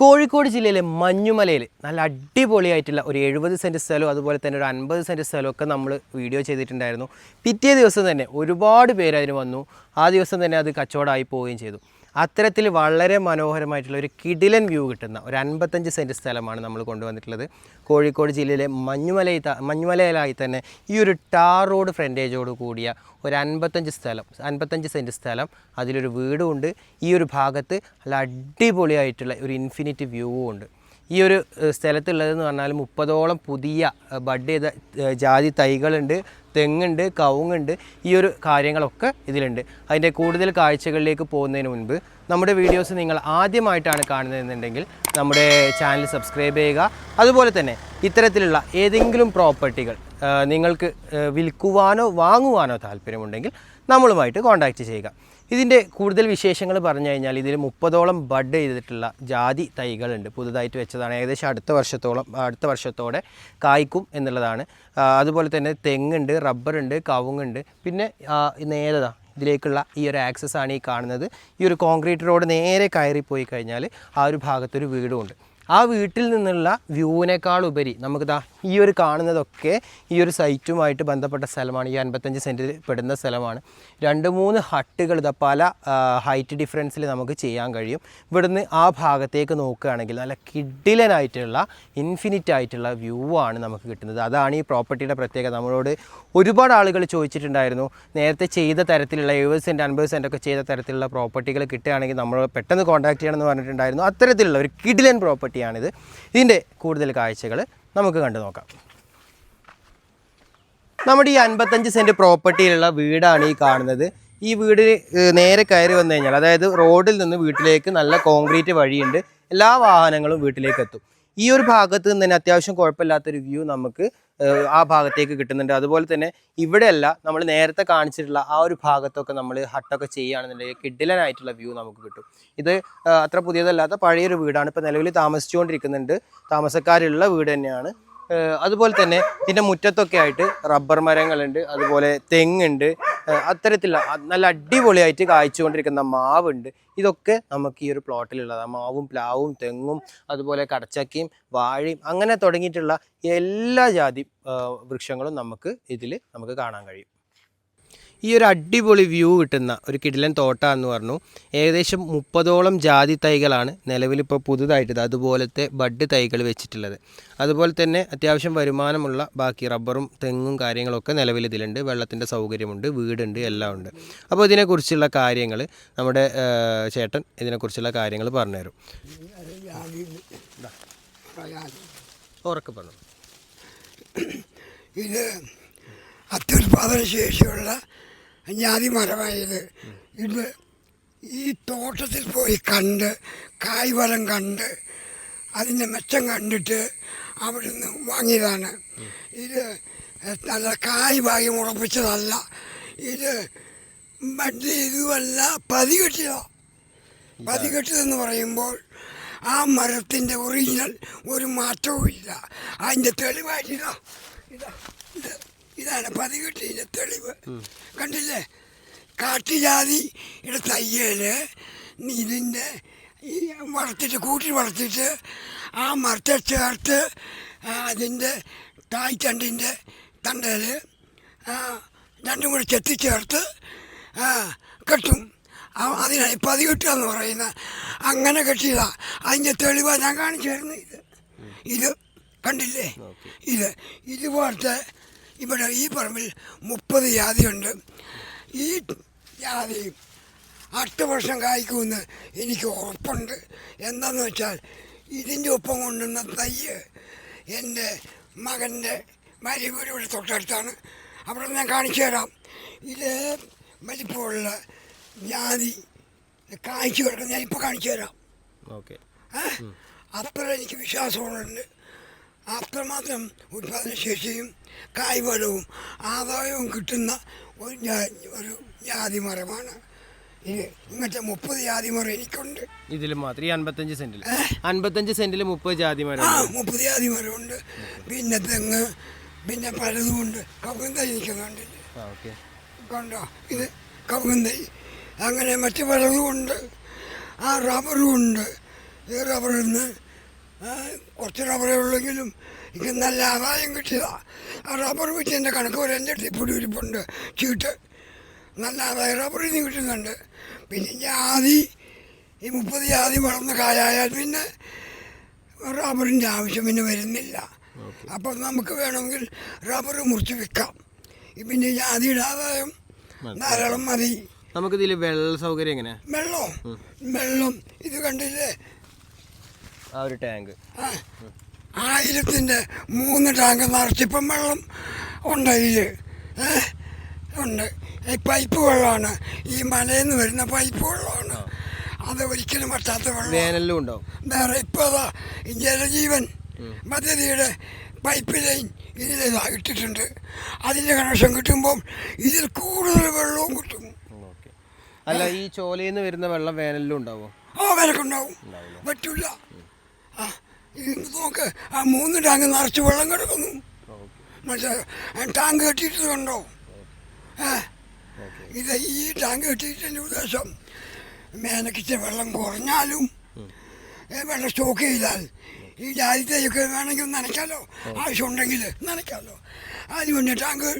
കോഴിക്കോട് ജില്ലയിലെ മഞ്ഞുമലയിൽ നല്ല അടിപൊളിയായിട്ടുള്ള ഒരു എഴുപത് സെന്റ് സ്ഥലവും അതുപോലെ തന്നെ ഒരു അൻപത് സെന്റ് സ്ഥലമൊക്കെ നമ്മൾ വീഡിയോ ചെയ്തിട്ടുണ്ടായിരുന്നു. പിറ്റേ ദിവസം തന്നെ ഒരുപാട് പേര് അതിന് വന്നു. ആ ദിവസം തന്നെ അത് കച്ചവടമായി പോവുകയും ചെയ്തു. അത്തരത്തിൽ വളരെ മനോഹരമായിട്ടുള്ള ഒരു കിടിലൻ വ്യൂ കിട്ടുന്ന ഒരു അൻപത്തഞ്ച് സെന്റ് സ്ഥലമാണ് നമ്മൾ കൊണ്ടുവന്നിട്ടുള്ളത്. കോഴിക്കോട് ജില്ലയിലെ മഞ്ഞുമലയിൽ മഞ്ഞുമലയിലായി തന്നെ ഈ ഒരു ടാർ റോഡ് ഫ്രണ്ടേജോട് കൂടിയ ഒരു അൻപത്തഞ്ച് സ്ഥലം അൻപത്തഞ്ച് സെന്റ് സ്ഥലം അതിലൊരു വീടും ഉണ്ട്. ഈ ഒരു ഭാഗത്ത് നല്ല അടിപൊളിയായിട്ടുള്ള ഒരു ഇൻഫിനിറ്റ് വ്യൂവും ഉണ്ട്. ഈ ഒരു സ്ഥലത്തുള്ളതെന്ന് പറഞ്ഞാൽ മുപ്പതോളം പുതിയ ബഡ് ചെയ്ത ജാതി തൈകളുണ്ട് തെങ്ങുണ്ട് കവുങ്ങുണ്ട് ഈ ഒരു കാര്യങ്ങളൊക്കെ ഇതിലുണ്ട്. അതിന്റെ കൂടുതൽ കാഴ്ചകളിലേക്ക് പോകുന്നതിന് മുൻപ് നമ്മുടെ വീഡിയോസ് നിങ്ങൾ ആദ്യമായിട്ടാണ് കാണുന്നതെന്നുണ്ടെങ്കിൽ നമ്മുടെ ചാനൽ സബ്സ്ക്രൈബ് ചെയ്യുക. അതുപോലെ തന്നെ ഇത്തരത്തിലുള്ള ഏതെങ്കിലും പ്രോപ്പർട്ടികൾ നിങ്ങൾക്ക് വിൽക്കുവാനോ വാങ്ങുവാനോ താല്പര്യമുണ്ടെങ്കിൽ നമ്മളുമായിട്ട് കോൺടാക്റ്റ് ചെയ്യുക. ഇതിന്റെ കൂടുതൽ വിശേഷങ്ങൾ പറഞ്ഞു കഴിഞ്ഞാൽ ഇതിൽ മുപ്പതോളം ബഡ് ചെയ്തിട്ടുള്ള ജാതി തൈകളുണ്ട്. പുതുതായിട്ട് വെച്ചതാണ്. ഏകദേശം അടുത്ത വർഷത്തോളം അടുത്ത വർഷത്തോടെ കായ്ക്കും എന്നുള്ളതാണ്. അതുപോലെ തന്നെ തെങ്ങുണ്ട് റബ്ബറുണ്ട് കവുങ്ങുണ്ട്. പിന്നെ നേരത ഇതിലേക്കുള്ള ഈ ഒരു ആക്സസ് ആണ് ഈ കാണുന്നത്. ഈ ഒരു കോൺക്രീറ്റ് റോഡ് നേരെ കയറി പോയി കഴിഞ്ഞാൽ ആ ഒരു ഭാഗത്തൊരു വീടുമുണ്ട് ആ വീട്ടിൽ നിന്നുള്ള വ്യൂവിനേക്കാൾ ഉപരി നമുക്ക് ദാ ഈ ഒരു കാണുന്നതൊക്കെ ഈ ഒരു സൈറ്റുമായിട്ട് ബന്ധപ്പെട്ട സ്ഥലമാണ്. ഈ അൻപത്തഞ്ച് സെന്റിൽ പെടുന്ന സ്ഥലമാണ്. രണ്ട് മൂന്ന് ഹട്ടുകൾ ഇതാ പല ഹൈറ്റ് ഡിഫറൻസിൽ നമുക്ക് ചെയ്യാൻ കഴിയും. ഇവിടുന്ന് ആ ഭാഗത്തേക്ക് നോക്കുകയാണെങ്കിൽ നല്ല കിഡിലനായിട്ടുള്ള ഇൻഫിനിറ്റ് ആയിട്ടുള്ള വ്യൂ ആണ് നമുക്ക് കിട്ടുന്നത്. അതാണ് ഈ പ്രോപ്പർട്ടിയുടെ പ്രത്യേകത. നമ്മളോട് ഒരുപാട് ആളുകൾ ചോദിച്ചിട്ടുണ്ടായിരുന്നു നേരത്തെ ചെയ്ത തരത്തിലുള്ള എഴുപത് സെന്റ് അൻപത് സെന്റ് ഒക്കെ ചെയ്ത തരത്തിലുള്ള പ്രോപ്പർട്ടികൾ കിട്ടുകയാണെങ്കിൽ നമ്മൾ പെട്ടെന്ന് കോൺടാക്ട് ചെയ്യണമെന്ന് പറഞ്ഞിട്ടുണ്ടായിരുന്നു. അത്തരത്തിലുള്ള ഒരു കിഡിലൻ പ്രോപ്പർട്ടിയാണിത് ഇതിന്റെ കൂടുതൽ കാഴ്ചകൾ നമുക്ക് കണ്ടു നോക്കാം. നമ്മുടെ ഈ അൻപത്തഞ്ച് സെന്റ് പ്രോപ്പർട്ടിയിലുള്ള വീടാണ് ഈ കാണുന്നത്. ഈ വീട് നേരെ കയറി വന്നു കഴിഞ്ഞാൽ അതായത് റോഡിൽ നിന്ന് വീട്ടിലേക്ക് നല്ല കോൺക്രീറ്റ് വഴിയുണ്ട്. എല്ലാ വാഹനങ്ങളും വീട്ടിലേക്ക് എത്തും. ഈ ഒരു ഭാഗത്ത് നിന്ന് തന്നെ അത്യാവശ്യം കുഴപ്പമില്ലാത്തൊരു വ്യൂ നമുക്ക് ആ ഭാഗത്തേക്ക് കിട്ടുന്നുണ്ട്. അതുപോലെ തന്നെ ഇവിടെയല്ല നമ്മൾ നേരത്തെ കാണിച്ചിട്ടുള്ള ആ ഒരു ഭാഗത്തൊക്കെ നമ്മൾ ഹട്ടൊക്കെ ചെയ്യുകയാണെന്നുണ്ടെങ്കിൽ കിഡിലനായിട്ടുള്ള വ്യൂ നമുക്ക് കിട്ടും. ഇത് അത്ര പുതിയതല്ലാത്ത പഴയൊരു വീടാണ്. ഇപ്പോൾ നിലവിൽ താമസിച്ചുകൊണ്ടിരിക്കുന്നുണ്ട്. താമസക്കാരുള്ള വീട് തന്നെയാണ്. അതുപോലെ തന്നെ ഇതിന്റെ മുറ്റത്തൊക്കെ ആയിട്ട് റബ്ബർ മരങ്ങളുണ്ട്. അതുപോലെ തെങ്ങുണ്ട്. അത്തരത്തിലുള്ള നല്ല അടിപൊളിയായിട്ട് കായ്ച്ചുകൊണ്ടിരിക്കുന്ന മാവുണ്ട്. ഇതൊക്കെ നമുക്ക് ഈ ഒരു പ്ലോട്ടിലുള്ളതാണ് മാവും പ്ലാവും തെങ്ങും അതുപോലെ കടച്ചക്കയും വാഴയും അങ്ങനെ തുടങ്ങിയിട്ടുള്ള എല്ലാ ജാതി വൃക്ഷങ്ങളും നമുക്ക് ഇതിൽ നമുക്ക് കാണാൻ കഴിയും. ഈ ഒരു അടിപൊളി വ്യൂ കിട്ടുന്ന ഒരു കിടിലൻ തോട്ട എന്ന് പറഞ്ഞു. ഏകദേശം മുപ്പതോളം ജാതി തൈകളാണ് നിലവിലിപ്പോൾ പുതുതായിട്ട് അതുപോലത്തെ ബഡ് തൈകൾ വെച്ചിട്ടുള്ളത്. അതുപോലെ തന്നെ അത്യാവശ്യം വരുമാനമുള്ള ബാക്കി റബ്ബറും തെങ്ങും കാര്യങ്ങളൊക്കെ നിലവിൽ ഇതിലുണ്ട് വെള്ളത്തിന്റെ സൗകര്യമുണ്ട് വീടുണ്ട് എല്ലാം ഉണ്ട്. അപ്പോൾ ഇതിനെക്കുറിച്ചുള്ള കാര്യങ്ങൾ നമ്മുടെ ചേട്ടൻ ഇതിനെക്കുറിച്ചുള്ള കാര്യങ്ങൾ പറഞ്ഞുതരും. ഉറക്കെ പറഞ്ഞു. ഇത് അത്യുൽപാദന ശേഷിയുള്ള ജാതി മരമായത് ഇത് ഈ തോട്ടത്തിൽ പോയി കണ്ട് കായ്വരം കണ്ട് അതിന്റെ മെച്ചം കണ്ടിട്ട് അവിടുന്ന് വാങ്ങിയതാണ്. ഇത് നല്ല കായ് ഭാഗ്യം ഉറപ്പിച്ചതല്ല. ഇത് മറ്റേ ഇതുമല്ല പതികെട്ടിയതോ. പതികെട്ടിയതെന്ന് പറയുമ്പോൾ ആ മരത്തിന്റെ ഒറിജിനൽ ഒരു മാറ്റവും ഇല്ല അതിന്റെ തെളിവായിട്ടില്ല ഇതാ ഇത്. ഇതാണ് പതികെട്ടിന്റെ തെളിവ്. കണ്ടില്ലേ? കാട്ടുജാതിയുടെ തയ്യൽ ഇതിന്റെ ഈ വളർത്തിട്ട് കൂട്ടി വളർത്തിയിട്ട് ആ മരത്തെ ചേർത്ത് അതിന്റെ തായ്തണ്ടിന്റെ തണ്ടയിൽ രണ്ടും കൂടി ചെത്തിച്ചേർത്ത് കെട്ടും. ആ- പതികെട്ടുക പതി കെട്ടുക എന്ന് പറയുന്നത് അങ്ങനെ കെട്ടിയതാണ് അതിന്റെ തെളിവാണ് ഞാൻ കാണിച്ചു തരുന്നത്. ഇത്. ഇത് കണ്ടില്ലേ? ഇത്. ഇതുപോലത്തെ ഇവിടെ ഈ പറമ്പിൽ മുപ്പത് ജാതിയുണ്ട്. ഈ ജാതി അടുത്ത വർഷം കായ്ക്കുമെന്ന് എനിക്ക് ഉറപ്പുണ്ട്. എന്താണെന്ന് വെച്ചാൽ ഇതിന്റെ ഒപ്പം കൊണ്ടുവന്ന തയ്യ് എന്റെ മകന്റെ ഭാര്യ വീട് ഇവിടെ തൊട്ടടുത്താണ്. അവിടെ ഞാൻ കാണിച്ചു തരാം. ഇത് വലിപ്പമുള്ള ജാതി കായ്ച്ചു കിടക്കുന്ന ഞാൻ ഇപ്പോൾ കാണിച്ചു തരാം. ഓക്കെ? അത്ര എനിക്ക് വിശ്വാസമുണ്ട്. അത്രമാത്രം ഉത്പാദനശേഷിയും കായ്ഫലവും ആദായവും കിട്ടുന്ന ഒരു ഒരു ജാതി മരമാണ് ഇങ്ങനത്തെ മുപ്പത് ജാതി മരം എനിക്കുണ്ട്. ഇതിൽ മാത്രം ഈ അൻപത്തഞ്ച് സെന്റിൽ അൻപത്തഞ്ച് സെന്റിൽ മുപ്പത് ജാതി മരം ആ മുപ്പത് ജാതി മരമുണ്ട് പിന്നെ തെങ്ങ് പിന്നെ പലതുമുണ്ട്. കവുങ്ങ് തൈ നിൽക്കുന്നുണ്ട് കണ്ടോ? ഇത് കവുങ്ങ് തൈ. അങ്ങനെ മറ്റു പലതും ഉണ്ട് ആ റബ്ബറും ഉണ്ട് ഈ റബ്ബറിൽ നിന്ന് കുറച്ച് റബ്ബറേ ഉള്ളെങ്കിലും എനിക്ക് നല്ല ആദായം കിട്ടിയതാണ് ആ റബ്ബർ വെച്ചതിന്റെ കണക്ക് പോലെ എന്റെ അടുത്ത് ഇപ്പോഴും ഇരിപ്പുണ്ട്. ചീട്ട്. നല്ല ആദായം റബ്ബറിൽ നിന്ന് കിട്ടുന്നുണ്ട്. പിന്നെ ജാതി ഈ മുപ്പത് ജാതി വളർന്ന കാലായാൽ പിന്നെ റബ്ബറിന്റെ ആവശ്യം പിന്നെ വരുന്നില്ല. അപ്പം നമുക്ക് വേണമെങ്കിൽ റബ്ബർ മുറിച്ച് വിൽക്കാം പിന്നെ ജാതിയുടെ ആദായം ധാരാളം മതി. നമുക്കിതിൽ വെള്ള സൗകര്യം എങ്ങനെ വെള്ളം വെള്ളം ഇത് കണ്ടില്ലേ? ആ ഒരു ടാങ്ക്. ആയിരത്തിന്റെ മൂന്ന് ടാങ്ക് നിറച്ചിപ്പം വെള്ളം ഉണ്ട് ഇതിൽ ഉണ്ട്. ഈ പൈപ്പ് വെള്ളമാണ്. ഈ മലയിൽ നിന്ന് വരുന്ന പൈപ്പ് വെള്ളമാണ്. അത് ഒരിക്കലും പറ്റാത്ത വെള്ളം. വേനലിലും ഉണ്ടാവും വേറെ ഇപ്പോൾ അതാ ജലജീവൻ പദ്ധതിയുടെ പൈപ്പ് ലൈൻ ഇതിൽ ഇട്ടിട്ടുണ്ട്. അതിന്റെ കണക്ഷൻ കിട്ടുമ്പോൾ ഇതിൽ കൂടുതൽ വെള്ളവും കിട്ടും. അല്ല ഈ ചോലയിൽ നിന്ന് വരുന്ന വെള്ളം വേനലിലും ഉണ്ടാവോ? ആ വിലക്കുണ്ടാവും പറ്റൂല. ആ നോക്ക് ആ മൂന്ന് ടാങ്ക് നിറച്ച് വെള്ളം കിടക്കുന്നു. മറ്റേ ടാങ്ക് കെട്ടിയിട്ട് കണ്ടോ? ഏ ഇത് ഈ ടാങ്ക് കെട്ടിയിട്ടതിന്റെ ഉദ്ദേശം മേനക്കിച്ച വെള്ളം കുറഞ്ഞാലും വെള്ളം സ്റ്റോക്ക് ചെയ്താൽ ഈ ജാതിത്തേക്ക് വേണമെങ്കിൽ ഒന്ന് നനയ്ക്കാമല്ലോ ആവശ്യമുണ്ടെങ്കിൽ നനയ്ക്കാമല്ലോ അതിനുവേണ്ടി ടാങ്ക്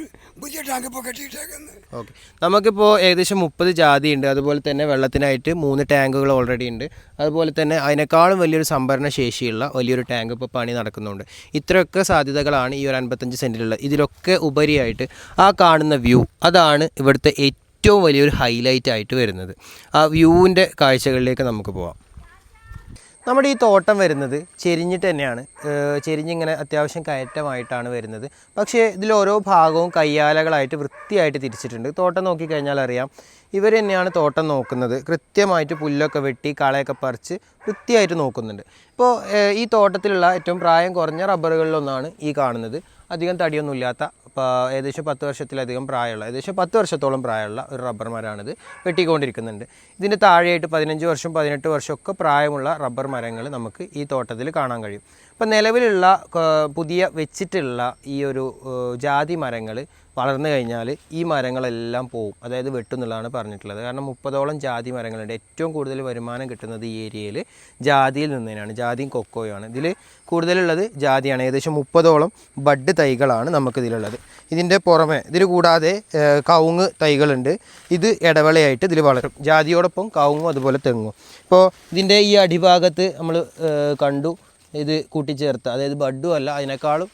പുതിയ ടാങ്ക് ഇപ്പോൾ കെട്ടിയിട്ടേക്കുന്നത് ഓക്കെ. നമുക്കിപ്പോൾ ഏകദേശം മുപ്പത് ജാതി ഉണ്ട് അതുപോലെ തന്നെ വെള്ളത്തിനായിട്ട് മൂന്ന് ടാങ്കുകൾ ഓൾറെഡി ഉണ്ട്. അതുപോലെ തന്നെ അതിനേക്കാളും വലിയൊരു സംഭരണ ശേഷിയുള്ള വലിയൊരു ടാങ്ക് ഇപ്പോൾ പണി നടക്കുന്നുണ്ട്. ഇത്രയൊക്കെ സാധ്യതകളാണ് ഈ ഒരു അൻപത്തഞ്ച് സെന്റിലുള്ളത് ഇതിലൊക്കെ ഉപരിയായിട്ട് ആ കാണുന്ന വ്യൂ അതാണ് ഇവിടുത്തെ ഏറ്റവും വലിയൊരു ഹൈലൈറ്റ് ആയിട്ട് വരുന്നത്. ആ വ്യൂവിന്റെ കാഴ്ചകളിലേക്ക് നമുക്ക് പോവാം. നമ്മുടെ ഈ തോട്ടം വരുന്നത് ചെരിഞ്ഞിട്ട് തന്നെയാണ്. ചെരിഞ്ഞിങ്ങനെ അത്യാവശ്യം കയറ്റമായിട്ടാണ് വരുന്നത്. പക്ഷേ ഇതിൽ ഓരോ ഭാഗവും കയ്യാലകളായിട്ട് വൃത്തിയായിട്ട് തിരിച്ചിട്ടുണ്ട്. തോട്ടം നോക്കിക്കഴിഞ്ഞാൽ അറിയാം ഇവർ തന്നെയാണ് തോട്ടം നോക്കുന്നത്. കൃത്യമായിട്ട് പുല്ലൊക്കെ വെട്ടി കളയൊക്കെ പറിച്ച് വൃത്തിയായിട്ട് നോക്കുന്നുണ്ട്. ഇപ്പോൾ ഈ തോട്ടത്തിലുള്ള ഏറ്റവും പ്രായം കുറഞ്ഞ റബ്ബറുകളിലൊന്നാണ് ഈ കാണുന്നത്. അധികം തടിയൊന്നുമില്ലാത്ത ഇപ്പോൾ ഏകദേശം പത്ത് വർഷത്തിലധികം പ്രായമുള്ള ഏകദേശം പത്ത് വർഷത്തോളം പ്രായമുള്ള ഒരു റബ്ബർ മരമാണിത് വെട്ടിക്കൊണ്ടിരിക്കുന്നുണ്ട്. ഇതിന്റെ താഴെയായിട്ട് പതിനഞ്ച് വർഷം പതിനെട്ട് വർഷമൊക്കെ പ്രായമുള്ള റബ്ബർ മരങ്ങൾ നമുക്ക് ഈ തോട്ടത്തിൽ കാണാൻ കഴിയും. അപ്പോൾ നിലവിലുള്ള പുതിയ വെച്ചിട്ടുള്ള ഈ ഒരു ജാതി മരങ്ങൾ വളർന്നു കഴിഞ്ഞാൽ ഈ മരങ്ങളെല്ലാം പോവും. അതായത് വെട്ടുന്നുള്ളതാണ് പറഞ്ഞിട്ടുള്ളത്. കാരണം മുപ്പതോളം ജാതി മരങ്ങളുണ്ട്. ഏറ്റവും കൂടുതൽ വരുമാനം കിട്ടുന്നത് ഈ ഏരിയയിൽ ജാതിയിൽ നിന്നതിനാണ് ജാതിയും കൊക്കോയുമാണ്. ഇതിൽ കൂടുതലുള്ളത് ജാതിയാണ്. ഏകദേശം മുപ്പതോളം ബഡ് തൈകളാണ് നമുക്കിതിലുള്ളത്. ഇതിന്റെ പുറമെ ഇതിൽ കൂടാതെ കവുങ്ങ് തൈകളുണ്ട്. ഇത് ഇടവേളയായിട്ട് ഇതിൽ വളരും. ജാതിയോടൊപ്പം കവുങ്ങും അതുപോലെ തെങ്ങും. ഇപ്പോൾ ഇതിന്റെ ഈ അടിഭാഗത്ത് നമ്മൾ കണ്ടു. ഇത് കൂട്ടിച്ചേർത്ത് അതായത് ബഡും അല്ല അതിനേക്കാളും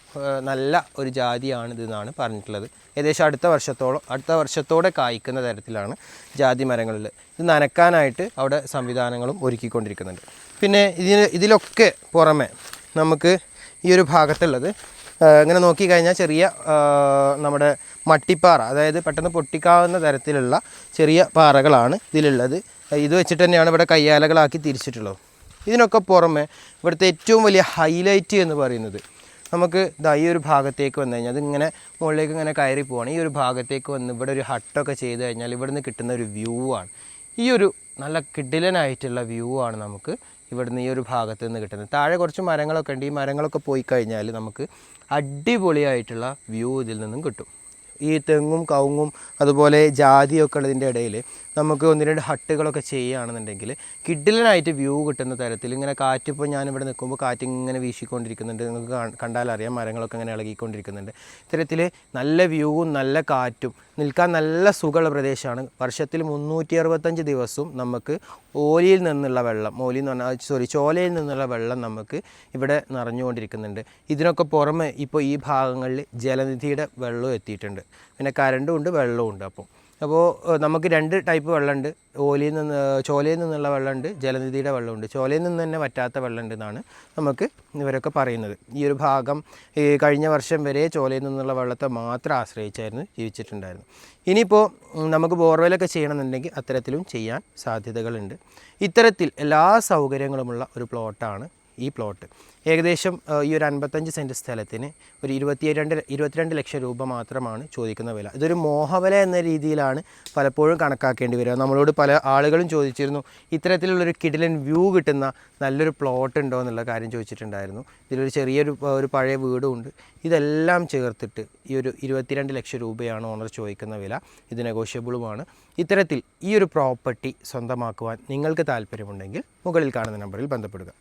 നല്ല ഒരു ജാതിയാണിത് എന്നാണ് പറഞ്ഞിട്ടുള്ളത്. ഏകദേശം അടുത്ത വർഷത്തോളം അടുത്ത വർഷത്തോടെ കായ്ക്കുന്ന തരത്തിലാണ് ജാതി മരങ്ങളിൽ. ഇത് നനക്കാനായിട്ട് അവിടെ സംവിധാനങ്ങളും ഒരുക്കിക്കൊണ്ടിരിക്കുന്നുണ്ട്. പിന്നെ ഇതിന് ഇതിലൊക്കെ പുറമെ നമുക്ക് ഈ ഒരു ഭാഗത്തുള്ളത് ഇങ്ങനെ നോക്കിക്കഴിഞ്ഞാൽ ചെറിയ നമ്മുടെ മട്ടിപ്പാറ അതായത് പെട്ടെന്ന് പൊട്ടിക്കാവുന്ന തരത്തിലുള്ള ചെറിയ പാറകളാണ് ഇതിലുള്ളത്. ഇത് വെച്ചിട്ട് തന്നെയാണ് ഇവിടെ കയ്യാലകളാക്കി തിരിച്ചിട്ടുള്ളത്. ഇതിനൊക്കെ പുറമെ ഇവിടുത്തെ ഏറ്റവും വലിയ ഹൈലൈറ്റ് എന്ന് പറയുന്നത് നമുക്ക് ഇതാ ഈ ഒരു ഭാഗത്തേക്ക് വന്നു കഴിഞ്ഞാൽ അതിങ്ങനെ മുകളിലേക്ക് ഇങ്ങനെ കയറി പോവാണ്. ഈ ഒരു ഭാഗത്തേക്ക് വന്ന് ഇവിടെ ഒരു ഹട്ടൊക്കെ ചെയ്ത് കഴിഞ്ഞാൽ ഇവിടെ നിന്ന് കിട്ടുന്ന ഒരു വ്യൂ ആണ്. ഈ ഒരു നല്ല കിടിലനായിട്ടുള്ള വ്യൂ ആണ് നമുക്ക് ഇവിടുന്ന് ഈ ഒരു ഭാഗത്ത് നിന്ന് കിട്ടുന്നത്. താഴെ കുറച്ച് മരങ്ങളൊക്കെ ഉണ്ട്. ഈ മരങ്ങളൊക്കെ പോയി കഴിഞ്ഞാൽ നമുക്ക് അടിപൊളിയായിട്ടുള്ള വ്യൂ ഇതിൽ നിന്നും കിട്ടും. ഈ തെങ്ങും കവുങ്ങും അതുപോലെ ജാതിയൊക്കെ ഉള്ളതിന്റെ ഇടയിൽ നമുക്ക് ഒന്ന് രണ്ട് ഹട്ടുകളൊക്കെ ചെയ്യുകയാണെന്നുണ്ടെങ്കിൽ കിഡിലനായിട്ട് വ്യൂ കിട്ടുന്ന തരത്തിൽ ഇങ്ങനെ കാറ്റ് ഇപ്പോൾ ഞാനിവിടെ നിൽക്കുമ്പോൾ കാറ്റ് ഇങ്ങനെ വീശിക്കൊണ്ടിരിക്കുന്നുണ്ട്. നിങ്ങൾക്ക് കണ്ടാലറിയാം മരങ്ങളൊക്കെ ഇങ്ങനെ ഇളകിക്കൊണ്ടിരിക്കുന്നുണ്ട്. ഇത്തരത്തിൽ നല്ല വ്യൂവും നല്ല കാറ്റും നിൽക്കാൻ നല്ല സുഖമുള്ള പ്രദേശമാണ്. വർഷത്തിൽ മുന്നൂറ്റി അറുപത്തഞ്ച് ദിവസവും നമുക്ക് ഓലിയിൽ നിന്നുള്ള വെള്ളം ഓലി എന്ന് പറഞ്ഞാൽ സോറി ചോലയിൽ നിന്നുള്ള വെള്ളം നമുക്ക് ഇവിടെ നിറഞ്ഞുകൊണ്ടിരിക്കുന്നുണ്ട്. ഇതിനൊക്കെ പുറമെ ഇപ്പോൾ ഈ ഭാഗങ്ങളിൽ ജലനിധിയുടെ വെള്ളം എത്തിയിട്ടുണ്ട്. പിന്നെ കരണ്ടും ഉണ്ട് വെള്ളവും ഉണ്ട്. അപ്പോൾ അപ്പോൾ നമുക്ക് രണ്ട് ടൈപ്പ് വെള്ളമുണ്ട്. ഓലിയിൽ നിന്ന് ചോലയിൽ നിന്നുള്ള വെള്ളമുണ്ട് ജലനിധിയുടെ വെള്ളമുണ്ട്. ചോലയിൽ നിന്ന് തന്നെ വറ്റാത്ത വെള്ളമുണ്ട് എന്നാണ് നമുക്ക് ഇവരൊക്കെ പറയുന്നത്. ഈ ഒരു ഭാഗം ഈ കഴിഞ്ഞ വർഷം വരെ ചോലയിൽ നിന്നുള്ള വെള്ളത്തെ മാത്രം ആശ്രയിച്ചായിരുന്നു ജീവിച്ചിട്ടുണ്ടായിരുന്നു ഇനിയിപ്പോൾ നമുക്ക് ബോർവെലൊക്കെ ചെയ്യണമെന്നുണ്ടെങ്കിൽ അത്തരത്തിലും ചെയ്യാൻ സാധ്യതകളുണ്ട്. ഇത്തരത്തിൽ എല്ലാ സൗകര്യങ്ങളുമുള്ള ഒരു പ്ലോട്ടാണ് ഈ പ്ലോട്ട് ഏകദേശം ഈ ഒരു അൻപത്തഞ്ച് സെന്റ് സ്ഥലത്തിന് ഒരു ഇരുപത്തിരണ്ട് ഇരുപത്തിരണ്ട് ലക്ഷം രൂപ മാത്രമാണ് ചോദിക്കുന്ന വില. ഇതൊരു മോഹവില എന്ന രീതിയിലാണ് പലപ്പോഴും കണക്കാക്കേണ്ടി വരിക. നമ്മളോട് പല ആളുകളും ചോദിച്ചിരുന്നു ഇത്തരത്തിലുള്ളൊരു കിടിലൻ വ്യൂ കിട്ടുന്ന നല്ലൊരു പ്ലോട്ട് ഉണ്ടോ എന്നുള്ള കാര്യം ചോദിച്ചിട്ടുണ്ടായിരുന്നു. ഇതിലൊരു ചെറിയൊരു ഒരു പഴയ വീടും ഉണ്ട് ഇതെല്ലാം ചേർത്തിട്ട് ഈ ഒരു ഇരുപത്തിരണ്ട് ലക്ഷം രൂപയാണ് ഓണർ ചോദിക്കുന്ന വില ഇത് നെഗോഷ്യബിളുമാണ് ഇത്തരത്തിൽ ഈ ഒരു പ്രോപ്പർട്ടി സ്വന്തമാക്കുവാൻ നിങ്ങൾക്ക് താല്പര്യമുണ്ടെങ്കിൽ മുകളിൽ കാണുന്ന നമ്പറിൽ ബന്ധപ്പെടുക.